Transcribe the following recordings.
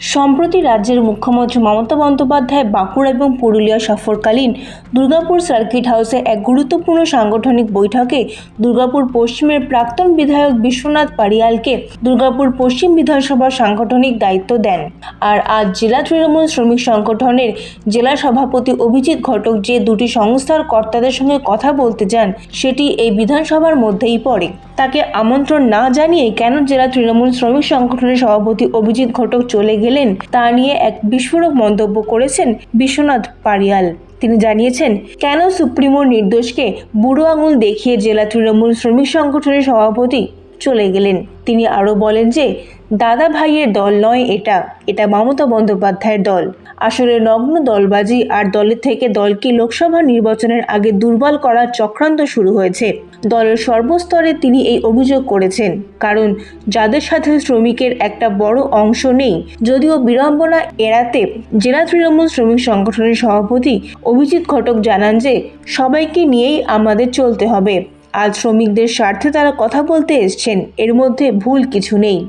সম্প্রতি রাজ্যের মুখ্যমন্ত্রী মমতা বন্দ্যোপাধ্যায় বাঁকুড়া এবং পুরুলিয়া সফরকালীন দুর্গাপুর সার্কিট হাউসে এক গুরুত্বপূর্ণ সাংগঠনিক বৈঠকে দুর্গাপুর পশ্চিমের প্রাক্তন বিধায়ক বিশ্বনাথ পারিয়ালকে দুর্গাপুর পশ্চিম বিধানসভার সাংগঠনিক দায়িত্ব দেন। আর আজ জেলা তৃণমূল শ্রমিক সংগঠনের জেলা সভাপতি অভিজিৎ ঘটক যে দুটি সংস্থার কর্তাদের সঙ্গে কথা বলতে যান, সেটি এই বিধানসভার মধ্যেই পড়ে। তাকে আমন্ত্রণ না জানিয়ে কেন জেলা তৃণমূল শ্রমিক সংগঠনের সভাপতি অভিজিৎ ঘটক চলে গেলেন তা নিয়ে এক বিস্ফোরক মন্তব্য করেছেন বিশ্বনাথ পারিয়াল। তিনি জানিয়েছেন, কেন সুপ্রিমোর নির্দোষকে বুড়ো আঙুল দেখিয়ে জেলা তৃণমূল শ্রমিক সংগঠনের সভাপতি চলে গেলেন? তিনি আরও বলেন যে দাদা ভাইয়ের দল নয় এটা এটা মমতা বন্দ্যোপাধ্যায়ের দল। আসলে নগ্ন দলবাজি আর দলের থেকে দলকে লোকসভা নির্বাচনের আগে দুর্বল করার চক্রান্ত শুরু হয়েছে। দলের সর্বস্তরে তিনি এই অভিযোগ করেছেন, কারণ যাদের সাথে শ্রমিকের একটা বড় অংশ নেই, যদিও বিড়ম্বনা এড়াতে জেলা তৃণমূল শ্রমিক সংগঠনের সভাপতি অভিজিৎ ঘটক জানান যে, সবাইকে নিয়েই আমাদের চলতে হবে। আজ শ্রমিকদের স্বার্থে তারা কথা বলতে এসছেন, এর মধ্যে ভুল কিছু নেই।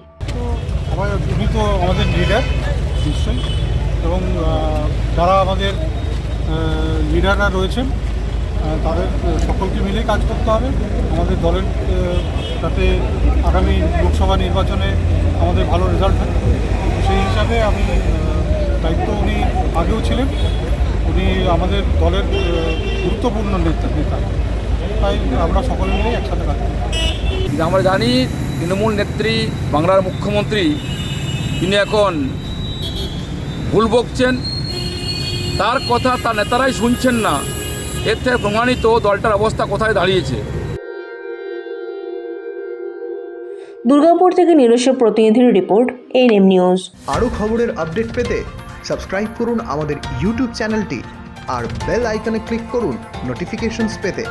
আমার উনি তো আমাদের লিডার নিশ্চয়ই। এবং যারা আমাদের লিডাররা রয়েছেন তাদের সকলকে মিলেই কাজ করতে হবে। আমাদের দলের যাতে আগামী লোকসভা নির্বাচনে আমাদের ভালো রেজাল্ট হয়। সেই হিসাবে আমি দায়িত্ব উনি আগেও ছিলেন। উনি আমাদের দলের গুরুত্বপূর্ণ নেতা নেতা। তাই আমরা সকলে মিলেই একসাথে কাজ করি। আমরা জানি তৃণমূল নেত্রী বাংলার মুখ্যমন্ত্রী তিনি এখন ভুল বকছেন। তার কথা তার নেতারাই শুনছেন না। এর থেকে প্রমাণিত দলটার অবস্থা কোথায় দাঁড়িয়েছে। দুর্গাপুর থেকে নিজস্ব প্রতিনিধির রিপোর্ট এনএম নিউজ আরও খবরের আপডেট পেতে সাবস্ক্রাইব করুন আমাদের ইউটিউব চ্যানেলটি আর বেল আইকনে ক্লিক করুন নোটিফিকেশনস পেতে।